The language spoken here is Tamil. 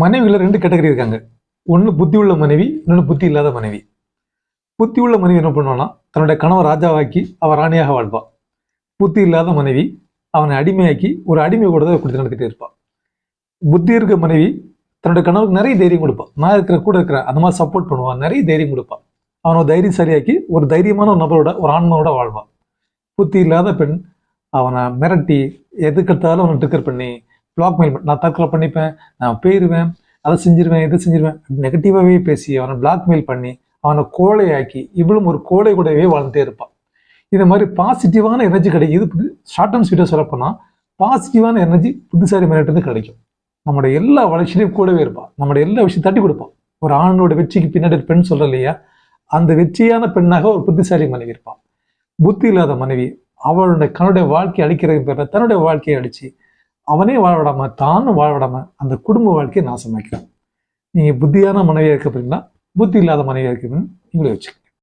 மனைவியில் ரெண்டு கேட்டகரி இருக்காங்க. ஒன்று புத்தி உள்ள மனைவி இன்னொன்று புத்தி இல்லாத மனைவி. புத்தி உள்ள மனைவி என்ன பண்ணுவான்னா தன்னுடைய கணவன் ராஜாவாக்கி அவன் ராணியாக வாழ்வாள் புத்தி இல்லாத மனைவி அவனை அடிமையாக்கி ஒரு அடிமை கூட தான் கொடுத்து நடத்திட்டே இருப்பான் புத்தி இருக்க மனைவி தன்னுடைய கணவருக்கு நிறைய தைரியம் கொடுப்பான் நான் இருக்கிற கூட இருக்கிறேன் அந்த மாதிரி சப்போர்ட் பண்ணுவான் நிறைய தைரியம் கொடுப்பான் அவனை தைரியம் தைரியசாலியாக்கி ஒரு தைரியமான ஒரு நபரோட ஒரு ஆன்மாவோட வாழ்வான் புத்தி இல்லாத பெண் அவனை மிரட்டி எதுக்கெடுத்தாலும் அவனை ட்ரிக்கர் பண்ணி பிளாக்மெயில் நான் தற்கொலை பண்ணிப்பேன் நான் போயிடுவேன் அதை செஞ்சிருவேன் இதை செஞ்சிருவேன். நெகட்டிவாகவே பேசி அவனை பிளாக்மெயில் பண்ணி அவனை கோழையாக்கி இவளும் ஒரு கோழை கூடவே வாழ்ந்துட்டே இருப்பான் இந்த மாதிரி பாசிட்டிவான எனர்ஜி கிடைக்குது புது ஷார்ட் டேர்ம் ஸ்வீட்டாக சொல்லப்போனால் பாசிட்டிவான எனர்ஜி புத்திசாரி மேலிட்டு கிடைக்கும். நம்மளோட எல்லா வளர்ச்சியிலையும் கூடவே இருப்பான் நம்மளோட எல்லா விஷயம் தட்டி கொடுப்பான் ஒரு ஆணோட வெற்றிக்கு பின்னாடி ஒரு பெண் சொல்கிற இல்லையா? அந்த வெற்றியான பெண்ணாக ஒரு புத்திசாலி மனைவி இருப்பான் புத்தி இல்லாத மனைவி அவளுடைய கண்ணுடைய வாழ்க்கையை அழிக்கிறது பேர்ல தன்னுடைய வாழ்க்கையை அழிச்சு அவனே வாழவிடாம தானும் வாழ விடாம அந்த குடும்ப வாழ்க்கையை நாசமாக்கிறான் நீங்கள் புத்தியான மனைவியாக இருக்க போறீங்களா? புத்தி இல்லாத மனைவியாக இருக்க நீங்களே வச்சுக்கோங்க.